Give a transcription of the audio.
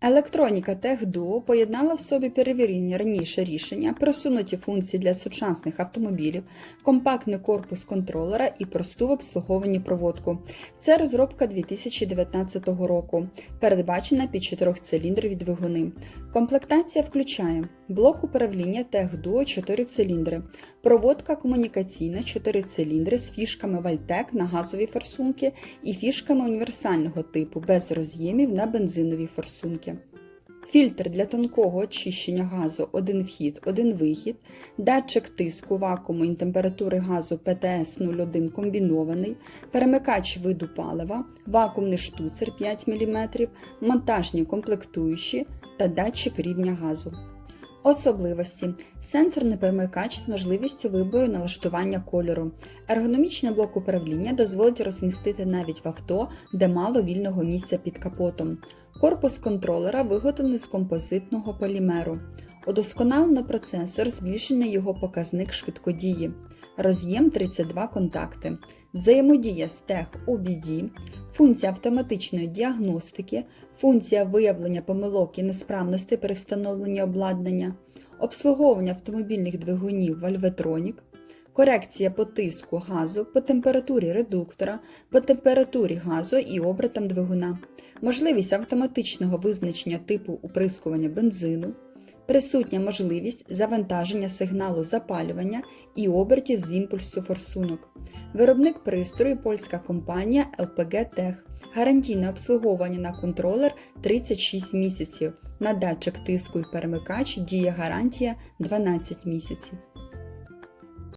Електроніка TechDuo поєднала в собі перевірені раніше рішення, просунуті функції для сучасних автомобілів, компактний корпус контролера і просту в обслуговуванні проводку. Це розробка 2019 року, передбачена під чотирьохциліндрові двигуни. Комплектація включає блок управління TechDuo 4 циліндри, проводка комунікаційна 4 циліндри з фішками Вальтек на газові форсунки і фішками універсального типу без роз'ємів на бензинові форсунки. Фільтр для тонкого очищення газу один вхід, один вихід, датчик тиску вакууму і температури газу ПТС-01 комбінований, перемикач виду палива, вакуумний штуцер 5 мм, монтажні комплектуючі та датчик рівня газу. Особливості: сенсорний перемикач з можливістю вибору налаштування кольору. Ергономічний блок управління дозволить розмістити навіть в авто, де мало вільного місця під капотом. Корпус контролера виготовлений з композитного полімеру. Удосконалено процесор, збільшений його показник швидкодії. Роз'єм 32 контакти. Взаємодія з тех OBD, функція автоматичної діагностики, функція виявлення помилок і несправностей при встановленні обладнання, обслуговування автомобільних двигунів Valvetronic, корекція по тиску газу, по температурі редуктора, по температурі газу і обертам двигуна, можливість автоматичного визначення типу уприскування бензину, присутня можливість завантаження сигналу запалювання і обертів з імпульсу форсунок. Виробник пристрою польська компанія LPG Tech. Гарантійне обслуговування на контролер 36 місяців. На датчик тиску і перемикач діє гарантія 12 місяців.